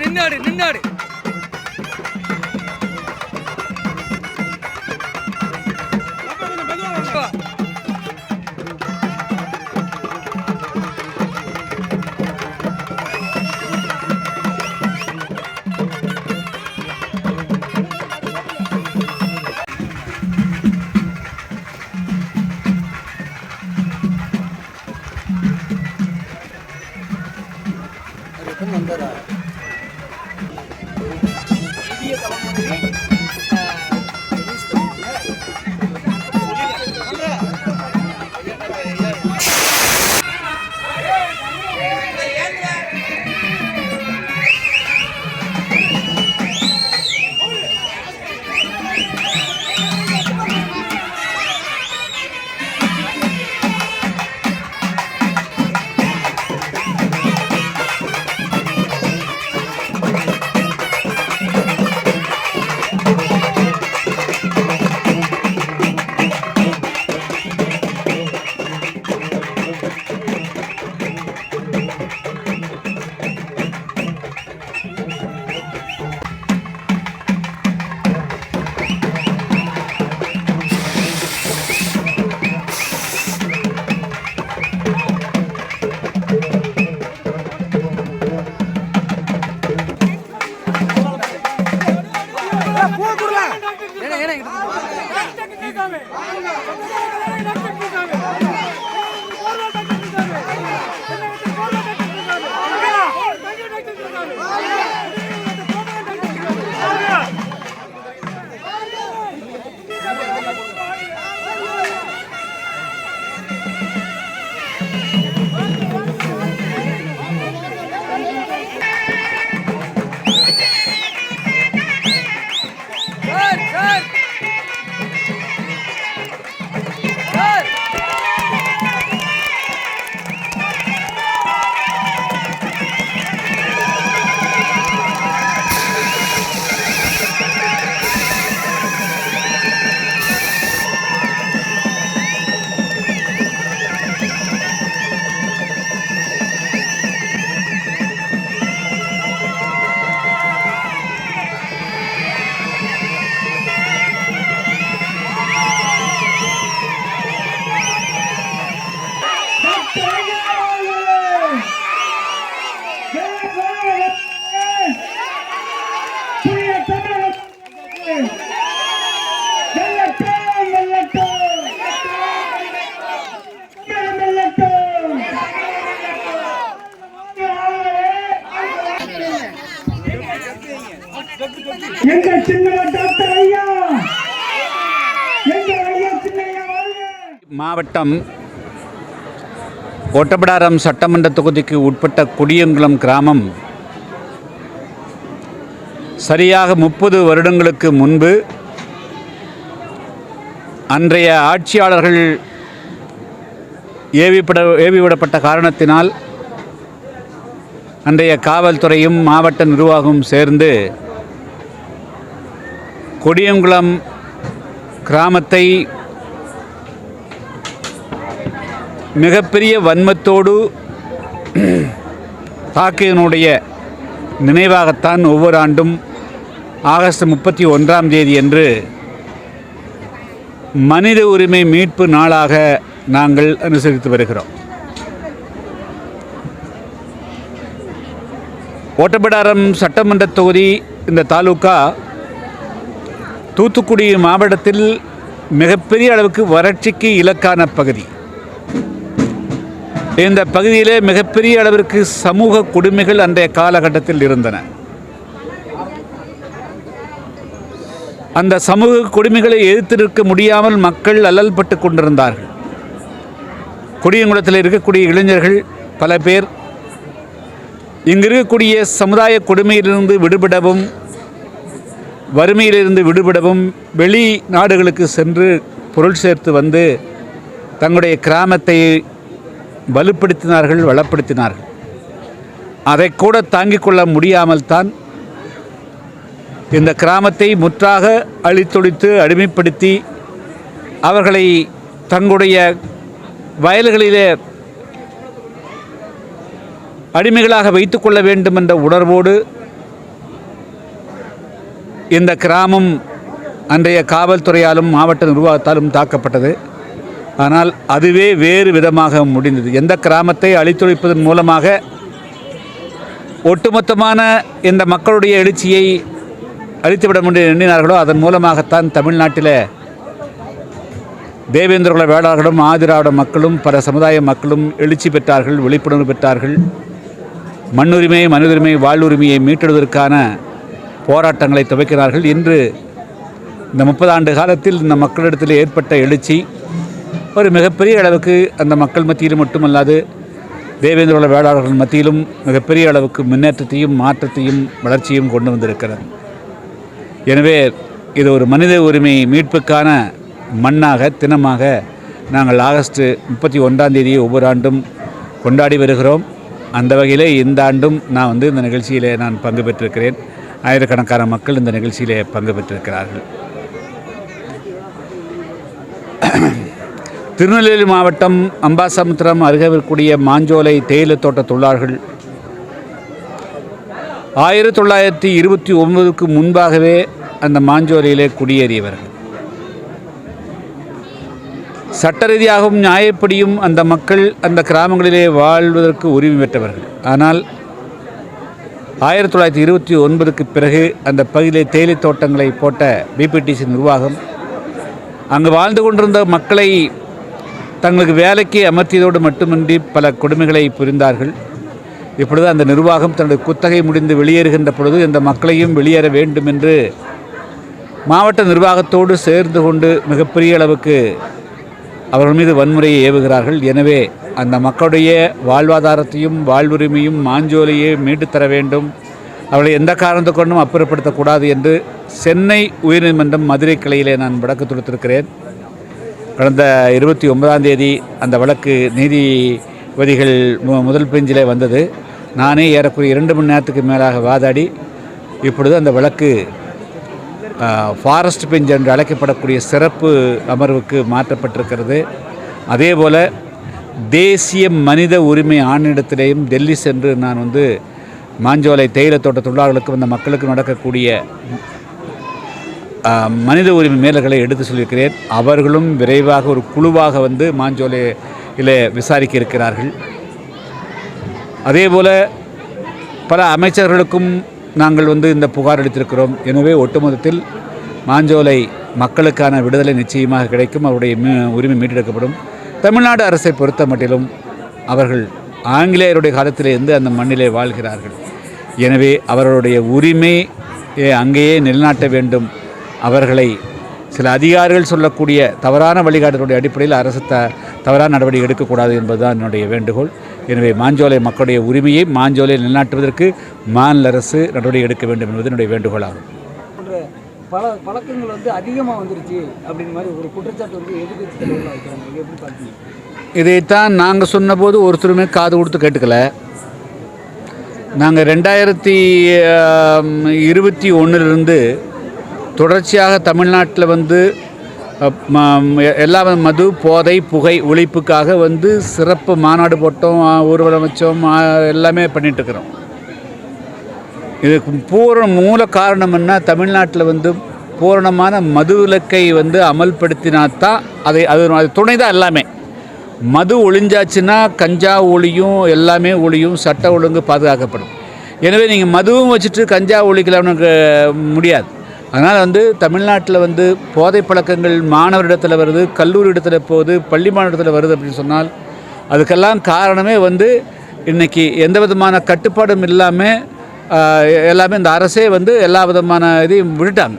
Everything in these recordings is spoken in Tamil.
பாப்பா நின்னாடு நின்னாடு அப்பா. immediate எங்க சின்ன டாக்டர் ஐயா! எங்க ஐயா சின்னையா மாவட்டம் ஒட்டப்பிடாரம் சட்டமன்ற தொகுதிக்கு உட்பட்ட குடியங்குளம் கிராமம் சரியாக முப்பது வருடங்களுக்கு முன்பு அன்றைய ஆட்சியாளர்கள் ஏவிப்பட ஏவிவிடப்பட்ட காரணத்தினால் அன்றைய காவல்துறையும் மாவட்ட நிர்வாகமும் சேர்ந்து கொடியங்குளம் கிராமத்தை மிகப்பெரிய வன்மத்தோடு தாக்கியதனுடைய நினைவாகத்தான் ஒவ்வொரு ஆண்டும் ஆகஸ்ட் முப்பத்தி ஒன்றாம் தேதி அன்று மனித உரிமை மீட்பு நாளாக நாங்கள் அனுசரித்து வருகிறோம். ஓட்டப்பிடாரம் சட்டமன்ற தொகுதி இந்த தாலுகா தூத்துக்குடி மாவட்டத்தில் மிகப்பெரிய அளவுக்கு வறட்சிக்கு இலக்கான பகுதி. இந்த பகுதியிலே மிகப்பெரிய அளவிற்கு சமூக கொடுமைகள் அன்றைய காலகட்டத்தில் இருந்தன. அந்த சமூக கொடுமைகளை எதிர்த்திருக்க முடியாமல் மக்கள் அல்லல்பட்டு கொண்டிருந்தார்கள். குடியங்குளத்தில் இருக்கக்கூடிய இளைஞர்கள் பல பேர் இங்கு இருக்கக்கூடிய சமுதாய கொடுமையிலிருந்து விடுபடவும் வறுமையிலிருந்து விடுபடவும் வெளி நாடுகளுக்கு சென்று பொருள் சேர்த்து வந்து தங்களுடைய கிராமத்தை வலுப்படுத்தினார்கள் வளப்படுத்தினார்கள். அதை கூட தாங்கிக் கொள்ள முடியாமல் தான் இந்த கிராமத்தை முற்றாக அழித்தொழித்து அடிமைப்படுத்தி அவர்களை தங்களுடைய வயல்களிலே அடிமைகளாக வைத்துக்கொள்ள வேண்டும் என்ற உணர்வோடு இந்த கிராமம் அன்றைய காவல்துறையாலும் மாவட்ட நிர்வாகத்தாலும் தாக்கப்பட்டது. ஆனால் அதுவே வேறு விதமாக முடிந்தது. எந்த கிராமத்தை அழித்தொழிப்பதன் மூலமாக ஒட்டுமொத்தமான இந்த மக்களுடைய எழுச்சியை அழித்துவிட முடியும் எண்ணினார்களோ அதன் மூலமாகத்தான் தமிழ்நாட்டில் தேவேந்திரகுல வேளாளர்களும் ஆதிராவிட மக்களும் பல சமுதாய மக்களும் எழுச்சி பெற்றார்கள் விழிப்புணர்வு பெற்றார்கள். மண்ணுரிமை மனிதுரிமை வாழ்வுரிமையை மீட்டெடுவதற்கான போராட்டங்களை துவைக்கிறார்கள். இன்று இந்த முப்பது ஆண்டு காலத்தில் இந்த மக்களிடத்தில் ஏற்பட்ட எழுச்சி ஒரு மிகப்பெரிய அளவுக்கு அந்த மக்கள் மத்தியில் மட்டுமல்லாது தேவேந்திரகுல வேளாளர்கள் மத்தியிலும் மிகப்பெரிய அளவுக்கு முன்னேற்றத்தையும் மாற்றத்தையும் வளர்ச்சியும் கொண்டு வந்திருக்கிறது. எனவே இது ஒரு மனித உரிமை மீட்புக்கான மண்ணாக தினமாக நாங்கள் ஆகஸ்ட் முப்பத்தி ஒன்றாம் தேதியை ஒவ்வொரு ஆண்டும் கொண்டாடி வருகிறோம். அந்த வகையிலே இந்த ஆண்டும் நான் வந்து இந்த நிகழ்ச்சியிலே நான் பங்கு பெற்றிருக்கிறேன். ஆயிரக்கணக்கான மக்கள் இந்த நிகழ்ச்சியிலே பங்கு பெற்றிருக்கிறார்கள். திருநெல்வேலி மாவட்டம் அம்பாசமுத்திரம் அருகே இருக்கக்கூடிய மாஞ்சோலை தேயிலை தோட்ட தொழிலாளர்கள் ஆயிரத்தி தொள்ளாயிரத்தி இருபத்தி ஒன்பதுக்கு முன்பாகவே அந்த மாஞ்சோலையிலே குடியேறியவர்கள். சட்ட ரீதியாகவும் நியாயப்படியும் அந்த மக்கள் அந்த கிராமங்களிலே வாழ்வதற்கு உரிமை பெற்றவர்கள். ஆனால் ஆயிரத்தி தொள்ளாயிரத்தி இருபத்தி ஒன்பதுக்கு பிறகு அந்த பகுதியிலே தேயிலை தோட்டங்களை போட்ட பிபிடிசி நிர்வாகம் அங்கு வாழ்ந்து கொண்டிருந்த மக்களை தங்களுக்கு வேலைக்கு அமர்த்தியதோடு மட்டுமின்றி பல கொடுமைகளை புரிந்தார்கள். இப்பொழுது அந்த நிர்வாகம் தன்னுடைய குத்தகை முடிந்து வெளியேறுகின்ற பொழுது இந்த மக்களையும் வெளியேற வேண்டும் என்று மாவட்ட நிர்வாகத்தோடு சேர்ந்து கொண்டு மிகப்பெரிய அளவுக்கு அவர்கள் மீது வன்முறையை ஏவுகிறார்கள். எனவே அந்த மக்களுடைய வாழ்வாதாரத்தையும் வாழ்வுரிமையும் மாஞ்சோலையே மீட்டுத்தர வேண்டும். அவளை எந்த காரணத்தை கொண்டும் அப்புறப்படுத்தக்கூடாது என்று சென்னை உயர்நீதிமன்றம் மதுரை கிளையிலே நான் வழக்கு தொடுத்திருக்கிறேன். கடந்த இருபத்தி ஒன்பதாம் தேதி அந்த வழக்கு நீதிபதிகள் மு- முதல் பெஞ்சிலே வந்தது. நானே ஏறக்குறைய இரண்டு மணி நேரத்துக்கு மேலாக வாதாடி இப்பொழுது அந்த வழக்கு ஃபாரஸ்ட் பெஞ்ச் என்று அழைக்கப்படக்கூடிய சிறப்பு அமர்வுக்கு மாற்றப்பட்டிருக்கிறது. அதே போல் தேசிய மனித உரிமை ஆணையத்திலேயும் டெல்லி சென்று நான் வந்து மாஞ்சோலை தேயிலை தோட்ட தொழிலாளர்களுக்கும் அந்த மக்களுக்கு நடக்கக்கூடிய மனித உரிமை மேலர்களை எடுத்து சொல்லியிருக்கிறேன். அவர்களும் விரைவாக ஒரு குழுவாக வந்து மாஞ்சோலையில் விசாரிக்க இருக்கிறார்கள். அதே போல் பல அமைச்சர்களுக்கும் நாங்கள் வந்து இந்த புகார் அளித்திருக்கிறோம். எனவே ஒட்டுமொத்தத்தில் மாஞ்சோலை மக்களுக்கான விடுதலை நிச்சயமாக கிடைக்கும். அவருடைய மீ- உரிமை மீட்டெடுக்கப்படும். தமிழ்நாடு அரசை பொறுத்த மட்டிலும் அவர்கள் ஆங்கிலேயருடைய காலத்திலே இருந்து அந்த மண்ணிலே வாழ்கிறார்கள். எனவே அவர்களுடைய உரிமை அங்கேயே நிலைநாட்ட வேண்டும். அவர்களை சில அதிகாரிகள் சொல்லக்கூடிய தவறான வழிகாட்டுடைய அடிப்படையில் அரசு த தவறான நடவடிக்கை எடுக்கக்கூடாது என்பதுதான் என்னுடைய வேண்டுகோள். எனவே மாஞ்சோலை மக்களுடைய உரிமையை மாஞ்சோலை நிலைநாட்டுவதற்கு மாநில அரசு நடவடிக்கை எடுக்க வேண்டும் என்பது என்னுடைய வேண்டுகோளாகும். பல பழக்கங்கள் வந்து அதிகமாக வந்துருச்சு அப்படின்ற மாதிரி ஒரு குற்றச்சாட்டு வந்து எதிர்கட்சி தலைவர்கள் வைக்கிறாங்க எப்படி பார்த்தீங்க இதைத்தான் நாங்கள் சொன்னபோது ஒருத்தருமே காது கொடுத்து கேட்டுக்கல. நாங்கள் ரெண்டாயிரத்தி இருபத்தி ஒன்றிலிருந்து தொடர்ச்சியாக தமிழ்நாட்டில் வந்து எல்லா மது போதை புகை ஒழிப்புக்காக வந்து சிறப்பு மாநாடு போட்டோம் ஊர்வலம் வச்சோம் எல்லாமே பண்ணிகிட்டு இருக்கிறோம். இதுக்கு பூரண மூல காரணம் என்ன? தமிழ்நாட்டில் வந்து பூரணமான மது விலக்கை வந்து அமல்படுத்தினாத்தான் அதை அது அது துணை தான் எல்லாமே. மது ஒழிஞ்சாச்சுன்னா கஞ்சா ஒளியும் எல்லாமே ஒளியும் சட்ட ஒழுங்கு பாதுகாக்கப்படும். எனவே நீங்கள் மதுவும் வச்சுட்டு கஞ்சா ஒழிக்கலாம்னு முடியாது. அதனால் வந்து தமிழ்நாட்டில் வந்து போதை பழக்கங்கள் மாணவரிடத்தில் வருது கல்லூரி இடத்துல போகுது பள்ளி மாணவரிடத்தில் வருது அப்படின்னு சொன்னால் அதுக்கெல்லாம் காரணமே வந்து இன்றைக்கி எந்த விதமான கட்டுப்பாடும் இல்லாமல் எல்லாமே இந்த அரசே வந்து எல்லா விதமான இதையும் விட்டுட்டாங்க.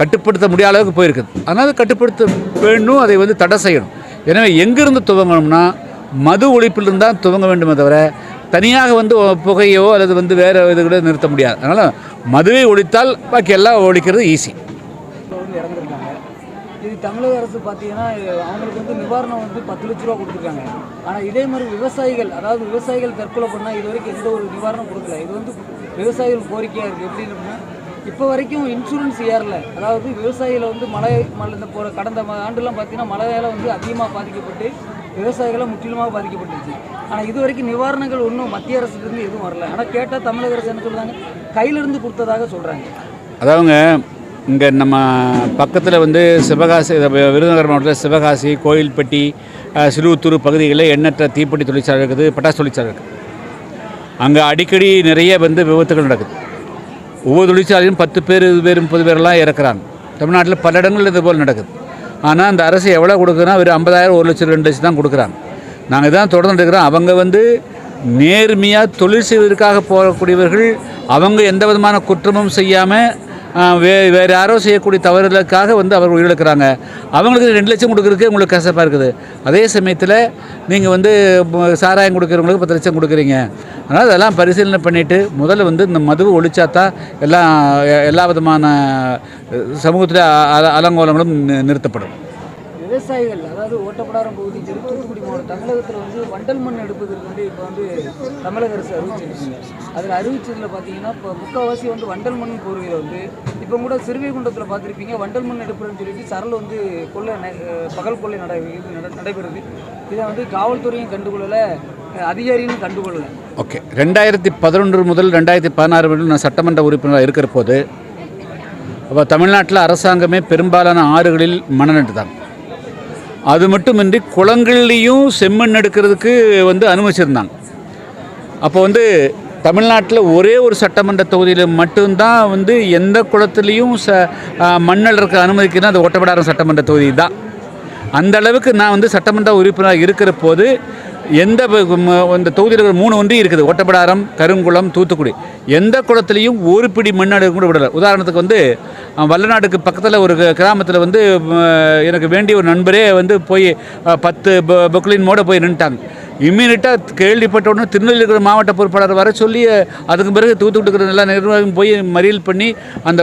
கட்டுப்படுத்த முடியாத அளவுக்கு போயிருக்குது அதனால் கட்டுப்படுத்த வேண்டும் அதை வந்து தடை செய்யணும். எனவே எங்கேருந்து துவங்கணும்னா மது ஒழிப்பிலிருந்து தான் துவங்க வேண்டுமே தவிர தனியாக வந்து புகையோ அல்லது வந்து வேறு இது கூட நிறுத்த முடியாது. அதனால் மதுவை ஒழித்தால் பாக்கி எல்லாம் ஒழிக்கிறது ஈஸி இது தமிழக அரசு பார்த்தீங்கன்னா அவங்களுக்கு வந்து நிவாரணம் வந்து பத்து லட்ச ரூபா கொடுத்துருக்காங்க. ஆனால் இதே மாதிரி விவசாயிகள் அதாவது விவசாயிகள் தற்கொலை பண்ணால் இது வரைக்கும் எந்த ஒரு நிவாரணம் கொடுக்கல. இது வந்து விவசாயிகள் கோரிக்கையாக இருக்குது எப்படின்னா இப்போ வரைக்கும் இன்சூரன்ஸ் ஏறல. அதாவது விவசாயிகள் வந்து மழை மழை இந்த போகிற கடந்த ஆண்டுலாம் பார்த்தீங்கன்னா மழையால் வந்து அதிகமாக பாதிக்கப்பட்டு விவசாயிகளை முற்றிலுமாக பாதிக்கப்பட்டுருச்சு ஆனால் இது வரைக்கும் நிவாரணங்கள் ஒன்றும் மத்திய அரசுலேருந்து எதுவும் வரல. ஆனால் கேட்டால் தமிழக அரசு என்ன சொல்கிறாங்க கையிலிருந்து கொடுத்ததாக சொல்கிறாங்க அதாவங்க இங்கே நம்ம பக்கத்தில் வந்து சிவகாசி விருதுநகர் மாவட்டத்தில் சிவகாசி கோயில்பட்டி அஹ், சிலுவத்தூர் பகுதிகளில் எண்ணற்ற தீப்பெட்டி தொழிற்சாலை இருக்குது பட்டாசு தொழிற்சாலை இருக்குது. அங்கே அடிக்கடி நிறைய வந்து விபத்துகள் நடக்குது. ஒவ்வொரு தொழிற்சாலையும் பத்து பேர் இருபது பேர் முப்பது பேரெல்லாம் இறக்குறாங்க. தமிழ்நாட்டில் பல இடங்களில் இது போல் நடக்குது. ஆனால் அந்த அரசு எவ்வளோ கொடுக்குதுன்னா ஒரு ஐம்பதாயிரம் ஒரு லட்சம் ரெண்டு லட்சம் தான் கொடுக்குறாங்க. நாங்கள் தான் தொடர்ந்து இருக்கிறோம். அவங்க வந்து நேர்மையாக தொழில் செய்வதற்காக போகக்கூடியவர்கள் அவங்க எந்த விதமான குற்றமும் செய்யாமல் வே வேறு யாரோ செய்யக்கூடிய தவறுகளுக்காக வந்து அவர் உயிரிழக்கிறாங்க. அவங்களுக்கு ரெண்டு லட்சம் கொடுக்குறதுக்கு உங்களுக்கு கசப்பாக இருக்குது. அதே சமயத்தில் நீங்கள் வந்து சாராயம் கொடுக்குறவங்களுக்கு பத்து லட்சம் கொடுக்குறீங்க. அதனால் அதெல்லாம் பரிசீலனை பண்ணிவிட்டு முதல்ல வந்து இந்த மதுவை ஒழிச்சாதான் எல்லாம் எல்லா விதமான சமூகத்தில் அல அலங்கோலங்களும் நிறுத்தப்படும். விவசாயிகள் அதாவது ஓட்டப்படாரம் பகுதி தூத்துக்குடி மாவட்டம் தமிழகத்தில் வந்து வண்டல் மண் எடுப்பதற்கு வந்து இப்போ வந்து தமிழக அரசு அறிவிச்சிருக்கீங்க அதில் அறிவிச்சதில் பார்த்தீங்கன்னா இப்போ முக்கால்வாசி வந்து வண்டல் மண் போர்வையில் வந்து இப்போ கூட சிறுவைகுண்டத்தில் பார்த்துருப்பீங்க வண்டல் மண் எடுப்புறன்னு சொல்லிட்டு சரல் வந்து கொள்ளை ந- பகல் கொள்ளை நடை நட- நடைபெறுது. இதை வந்து காவல்துறையும் கண்டுகொள்ளலை அதிகாரியும் கண்டுகொள்ளலை. ஓகே. ரெண்டாயிரத்தி பதினொன்று முதல் ரெண்டாயிரத்தி பதினாறு வரையில் நான் சட்டமன்ற உறுப்பினராக இருக்கிற போது அப்போ தமிழ்நாட்டில் அரசாங்கமே பெரும்பாலான ஆறுகளில் மணல் தான் அது மட்டுமின்றி குளங்கள்லேயும் செம்மண் எடுக்கிறதுக்கு வந்து அனுமதிச்சிருந்தாங்க. அப்போ வந்து தமிழ்நாட்டில் ஒரே ஒரு சட்டமன்ற தொகுதியில் மட்டும்தான் வந்து எந்த குளத்துலேயும் ச மண்ணல் இருக்க அனுமதிக்குன்னா அது ஒட்டப்படாரம் சட்டமன்ற தொகுதி தான் அந்த அளவுக்கு நான் வந்து சட்டமன்ற உறுப்பினராக இருக்கிற போது எந்த இந்த தொகுதியில் இருக்கிற மூணு ஒன்றி இருக்குது. ஒட்டப்படாரம் கருங்குளம் தூத்துக்குடி. எந்த குளத்துலேயும் ஒரு பிடி மண்ணாடு கூட விடலை. உதாரணத்துக்கு வந்து வல்லநாடுக்கு பக்கத்தில் ஒரு கிராமத்தில் வந்து எனக்கு வேண்டிய ஒரு நண்பரே வந்து போய் பத்து பொக்லின் மோட போய் நின்ட்டாங்க. இம்மீடியட்டாக கேள்விப்பட்ட உடனே திருநெல்வேலி இருக்கிற மாவட்ட பொறுப்பாளர் வர சொல்லி அதுக்கு பிறகு தூத்துக்கிட்டு இருக்கிற எல்லா நிர்வாகம் போய் மறியல் பண்ணி அந்த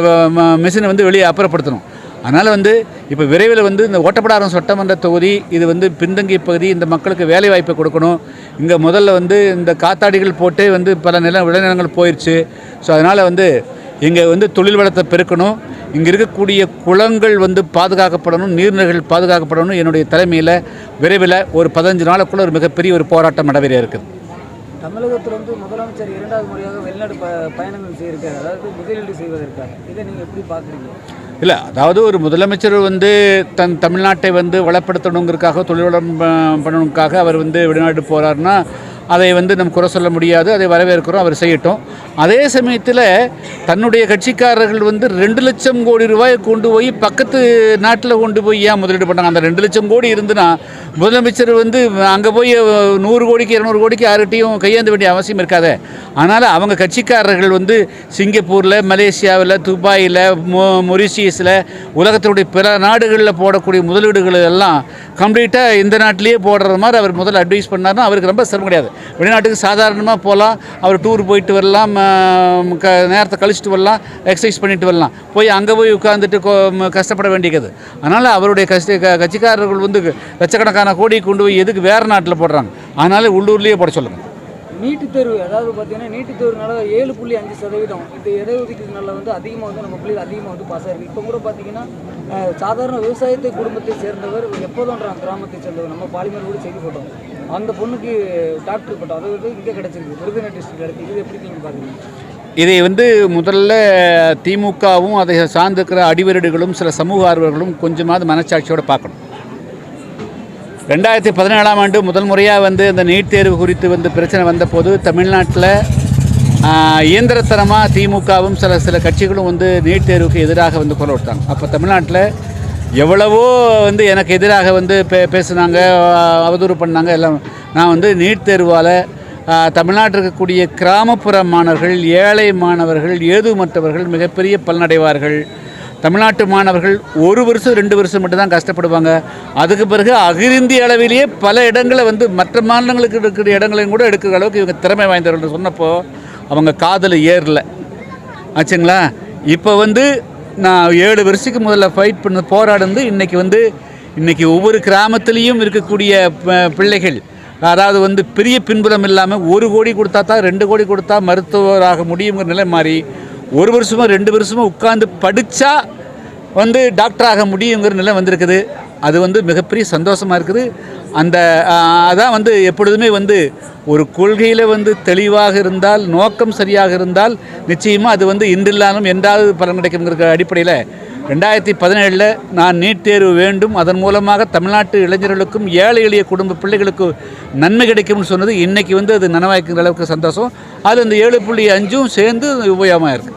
மிஷினை வந்து வெளியே அப்புறப்படுத்தணும். அதனால் வந்து இப்போ விரைவில் வந்து இந்த ஓட்டப்படாரம் சட்டமன்ற தொகுதி இது வந்து பின்தங்கிய பகுதி இந்த மக்களுக்கு வேலை வாய்ப்பை கொடுக்கணும். இங்கே முதல்ல வந்து இந்த காத்தாடிகள் போட்டே வந்து பல நில விளைநிலங்கள் போயிடுச்சு ஸோ அதனால் வந்து இங்கே வந்து தொழில் வளத்தை பெருக்கணும். இங்கே இருக்கக்கூடிய குளங்கள் வந்து பாதுகாக்கப்படணும் நீர்நிலைகள் பாதுகாக்கப்படணும். என்னுடைய தலைமையில் விரைவில் ஒரு பதினஞ்சு நாளுக்குள்ள ஒரு மிகப்பெரிய ஒரு போராட்டம் நடைபெற இருக்குது. தமிழகத்தில் வந்து முதலமைச்சர் இரண்டாவது முறையாக வெளிநாடு ப பயணங்கள் செய்திருக்காரு அதாவது முதலீடு செய்வதற்காக. இதை நீங்கள் எப்படி பார்க்குறீங்க? இல்லை அதாவது ஒரு முதலமைச்சர் வந்து தன் தமிழ்நாட்டை வந்து வளப்படுத்தணுங்கிறதுக்காக தொழில் வளம் பண்ணணுக்காக அவர் வந்து வெளிநாடு போகிறாருன்னா அதை வந்து நம்ம குறை சொல்ல முடியாது அதை வரவேற்கிறோம் அவர் செய்யட்டும். அதே சமயத்தில் தன்னுடைய கட்சிக்காரர்கள் வந்து ரெண்டு லட்சம் கோடி ரூபாயை கொண்டு போய் பக்கத்து நாட்டில் கொண்டு போய் ஏன் முதலீடு பண்ணாங்க? அந்த ரெண்டு லட்சம் கோடி இருந்துன்னா முதலமைச்சர் வந்து அங்கே போய் நூறு கோடிக்கு இரநூறு கோடிக்கு யார்கிட்டையும் கையேந்த வேண்டிய அவசியம் இருக்காதே. அதனால் அவங்க கட்சிக்காரர்கள் வந்து சிங்கப்பூரில் மலேசியாவில் துபாயில் மொ மொரிஷியஸில் உலகத்தினுடைய பிற நாடுகளில் போடக்கூடிய முதலீடுகள் எல்லாம் கம்ப்ளீட்டாக இந்த நாட்டிலேயே போடுற மாதிரி அவர் முதல்ல அட்வைஸ் பண்ணாருன்னா அவருக்கு ரொம்ப சிரமம் கிடையாது. வெளிநாட்டுக்கு சாதாரணமாக போகலாம் அவர் டூர் போயிட்டு வரலாம் க நேரத்தை கழிச்சிட்டு வரலாம் எக்ஸசைஸ் பண்ணிட்டு வரலாம். போய் அங்கே போய் உட்காந்துட்டு கஷ்டப்பட வேண்டியது. அதனால் அவருடைய கஷ்ட க- கட்சிக்காரர்கள் வந்து லட்சக்கணக்கான கோடி கொண்டு போய் எதுக்கு வேறு நாட்டில் போடுறாங்க? அதனால் உள்ளூர்லேயே போட சொல்லுங்கள் நீட்டுத் தேர்வு அதாவது பார்த்தீங்கன்னா நீட்டுத் தேர்வுனால ஏழு புள்ளி அஞ்சு சதவீதம். இந்த இடஒதுக்கீடுனால வந்து அதிகமாக வந்து நம்ம பிள்ளைகள் அதிகமாக வந்து பாஸ் ஆகிருக்கு இப்போ கூட பார்த்தீங்கன்னா சாதாரண விவசாயத்தை குடும்பத்தை சேர்ந்தவர் எப்போதும் கிராமத்தை சேர்ந்தவர். நம்ம பாலிமர் கூட செய்தி போட்டோம். அந்த பொண்ணுக்கு டாக்டர் பட்டம். அதாவது வந்து இங்கே கிடச்சிருக்கு. விருதுநகர் டிஸ்ட்ரிக்ட் கிடைச்சிருக்கு இது எப்படி நீங்கள் பார்க்குறீங்க? இதை வந்து முதல்ல திமுகவும் அதை சார்ந்திருக்கிற அடிவருடுகளும் சில சமூக ஆர்வலர்களும் கொஞ்சமாவது மனச்சாட்சியோடு பார்க்கணும். ரெண்டாயிரத்தி பதினேழாம் ஆண்டு முதல் முறையாக வந்து இந்த நீட் தேர்வு குறித்து வந்து பிரச்சனை வந்தபோது தமிழ்நாட்டில் இயந்திரத்தனமாக திமுகவும் சில சில கட்சிகளும் வந்து நீட் தேர்வுக்கு எதிராக வந்து குரல் கொடுத்தாங்க அப்போ தமிழ்நாட்டில் எவ்வளவோ வந்து எனக்கு எதிராக வந்து பே பேசுனாங்க அவதூறு பண்ணாங்க எல்லாம். நான் வந்து நீட் தேர்வால் தமிழ்நாட்டில் இருக்கக்கூடிய கிராமப்புற மாணவர்கள் ஏழை மாணவர்கள் ஏதுமற்றவர்கள் மிகப்பெரிய பலனடைவார்கள். தமிழ்நாட்டு மாணவர்கள் ஒரு வருஷம் ரெண்டு வருஷம் மட்டும்தான் கஷ்டப்படுவாங்க. அதுக்கு பிறகு அகிலிந்திய அளவிலேயே பல இடங்களை வந்து மற்ற மாநிலங்களுக்கு இருக்கிற இடங்களையும் கூட எடுக்கிற அளவுக்கு இவங்க திறமை வாய்ந்தவர்கள் சொன்னப்போ அவங்க காதில் ஏறல. ஆச்சுங்களா? இப்போ வந்து நான் ஏழு வருஷத்துக்கு முதல்ல ஃபைட் பண்ண போராடுந்து இன்றைக்கி வந்து இன்றைக்கி ஒவ்வொரு கிராமத்துலேயும் இருக்கக்கூடிய பிள்ளைகள் அதாவது வந்து பெரிய பின்புலம் இல்லாமல் ஒரு கோடி கொடுத்தா தான் ரெண்டு கோடி கொடுத்தா மருத்துவராக முடியுங்கிற நிலை மாறி ஒரு வருஷமோ ரெண்டு வருஷமோ உட்காந்து படித்தா வந்து டாக்டராக முடியுங்கிற நிலை வந்திருக்குது. அது வந்து மிகப்பெரிய சந்தோஷமாக இருக்குது. அந்த அதான் வந்து எப்பொழுதுமே வந்து ஒரு கொள்கையில் வந்து தெளிவாக இருந்தால் நோக்கம் சரியாக இருந்தால் நிச்சயமாக அது வந்து இன்றில்லாலும் என்றாவது பலன் கிடைக்குங்கிற அடிப்படையில் ரெண்டாயிரத்தி பதினேழில் நான் நீட் தேர்வு வேண்டும். அதன் மூலமாக தமிழ்நாட்டு இளைஞர்களுக்கும் ஏழை எளிய குடும்ப பிள்ளைகளுக்கு நன்மை கிடைக்கும்னு சொன்னது இன்றைக்கி வந்து அது நனவாய்க்கிற அளவுக்கு சந்தோஷம். அது அந்த ஏழு புள்ளி அஞ்சும் சேர்ந்து உபயோகமாக இருக்குது